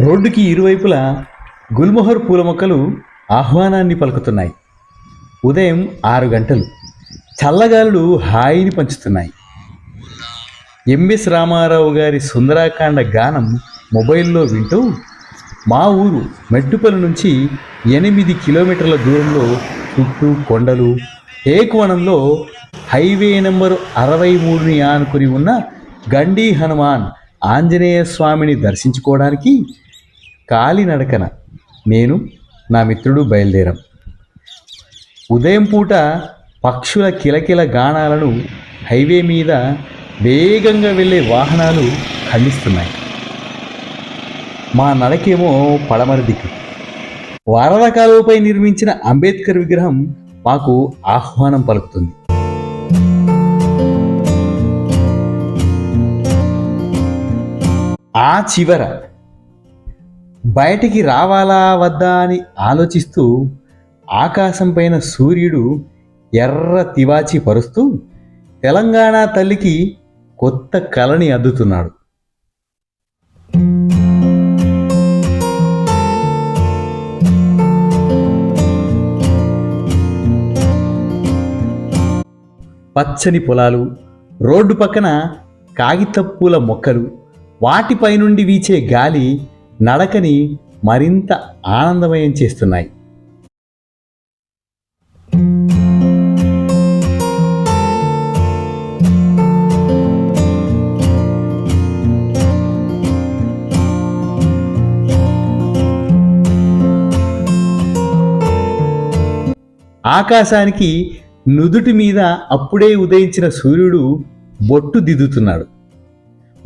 రోడ్డుకి ఇరువైపులా గుల్మొహర్ పూల మొక్కలు ఆహ్వానాన్ని పలుకుతున్నాయి. ఉదయం ఆరు గంటలు. చల్లగాలులు హాయిని పంచుతున్నాయి. ఎంఎస్ రామారావు గారి సుందరాకాండ గానం మొబైల్లో వింటూ మా ఊరు మెట్టుపల్లి నుంచి ఎనిమిది కిలోమీటర్ల దూరంలో చుట్టూ కొండలు ఏకువనంలో హైవే నెంబరు అరవై మూడుని ఆనుకుని ఉన్న గండి హనుమాన్ ఆంజనేయ స్వామిని దర్శించుకోవడానికి కాలినడకన నేను నా మిత్రుడు బయలుదేరాం. ఉదయం పూట పక్షుల కిలకిల గానాలను హైవే మీద వేగంగా వెళ్ళే వాహనాలు ఖండిస్తున్నాయి. మా నడకేమో పడమర దిక్కు. వరద కాలువపై నిర్మించిన అంబేద్కర్ విగ్రహం మాకు ఆహ్వానం పలుకుతుంది. ఆ చివర బయటికి రావాలా వద్దా అని ఆలోచిస్తూ ఆకాశం పైన సూర్యుడు ఎర్ర తివాచి పరుస్తూ తెలంగాణ తల్లికి కొత్త కళని అద్దుతున్నాడు. పచ్చని పొలాలు రోడ్డు పక్కన కాగితపూల మొక్కలు వాటిపై నుండి వీచే గాలి నడకని మరింత ఆనందమయం చేస్తున్నాయి. ఆకాశానికి నుదుటి మీద అప్పుడే ఉదయించిన సూర్యుడు బొట్టు దిద్దుతున్నాడు.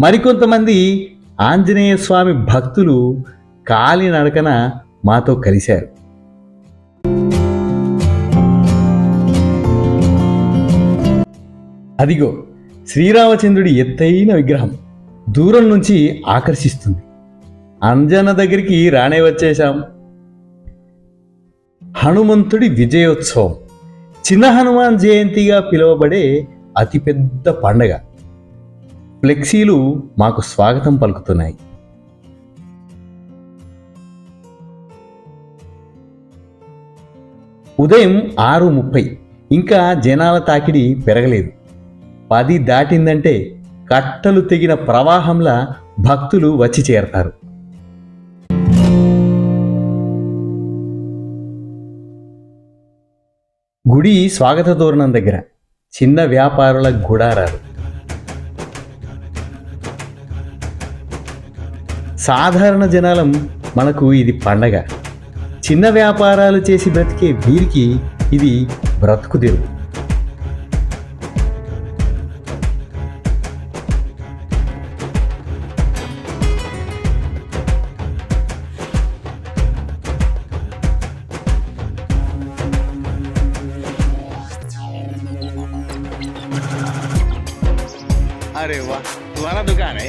మరికొంతమంది ఆంజనేయ స్వామి భక్తులు కాలినడకన మాతో కలిశారు. అదిగో శ్రీరామచంద్రుడి ఎత్తైన విగ్రహం దూరం నుంచి ఆకర్షిస్తుంది. అంజన దగ్గరికి రానే వచ్చేశాం. హనుమంతుడి విజయోత్సవం. చిన్న హనుమాన్ జయంతిగా పిలువబడే అతిపెద్ద పండగ. ఫ్లెక్సీలు మాకు స్వాగతం పలుకుతున్నాయి. ఉదయం ఆరు ముప్పై. ఇంకా జనాల తాకిడి పెరగలేదు. పది దాటిందంటే కట్టలు తెగిన ప్రవాహంలా భక్తులు వచ్చి చేరతారు. గుడి స్వాగత తోరణం దగ్గర చిన్న వ్యాపారుల గుడారాలు. సాధారణ జనాలం మనకు ఇది పండగ చిన్న వ్యాపారాలు చేసి బ్రతికే వీరికి ఇది బ్రతుకు తెరువు अरे वाह तुम्हारा दुकान है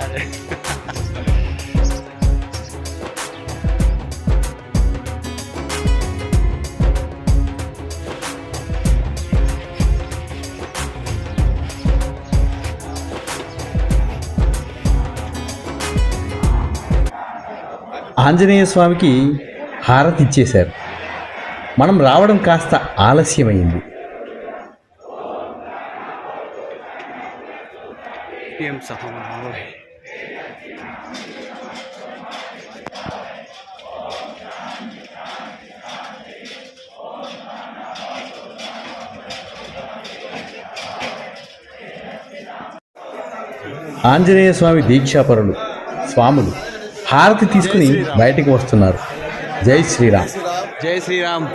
अरे ఆంజనేయ స్వామికి హారతి ఇచ్చేశారు. మనం రావడం కాస్త ఆలస్యమైంది. ఆంజనేయ స్వామి దీక్షాపరులు స్వాములు హారతి తీసుకుని బయటికి వస్తున్నారు. జై శ్రీరామ్. జై శ్రీరామ్.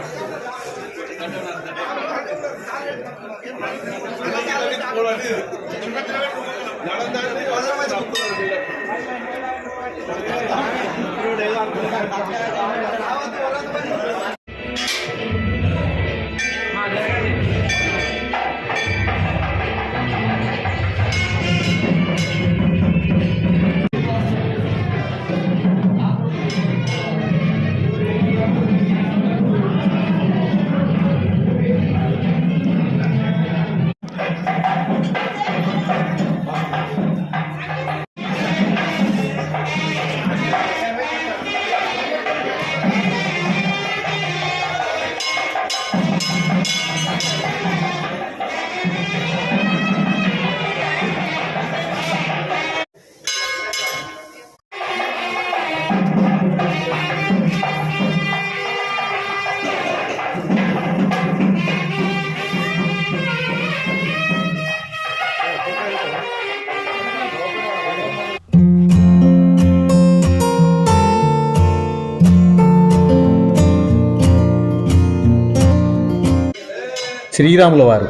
శ్రీరాముల వారు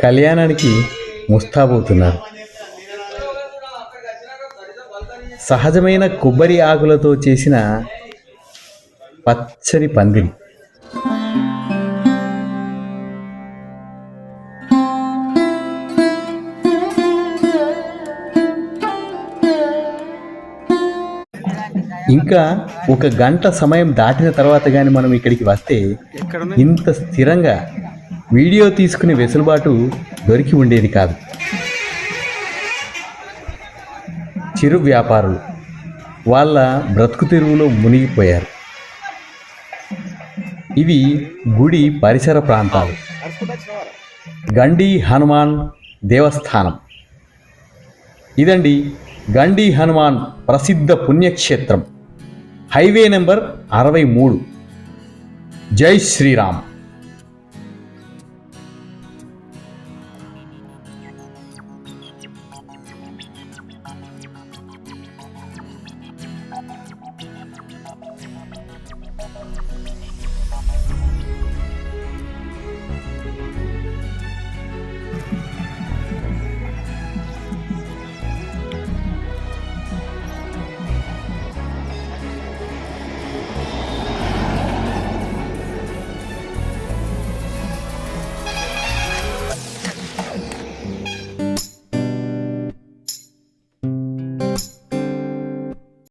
కళ్యాణానికి ముస్తాబవుతున్నారు. సహజమైన కొబ్బరి ఆకులతో చేసిన పచ్చని పందిరి. ఇంకా ఒక గంట సమయం దాటిన తర్వాత కానీ మనం ఇక్కడికి వస్తే ఇంత స్థిరంగా వీడియో తీసుకునే వెసులుబాటు దొరికి ఉండేది కాదు. చిరు వ్యాపారులు వాళ్ళ బ్రతుకు తెరువులో మునిగిపోయారు. ఇవి గుడి పరిసర ప్రాంతాలు. గండి హనుమాన్ దేవస్థానం. ఇదండి గండి హనుమాన్ ప్రసిద్ధ పుణ్యక్షేత్రం. హైవే నెంబర్ అరవై మూడు. జై శ్రీరామ్.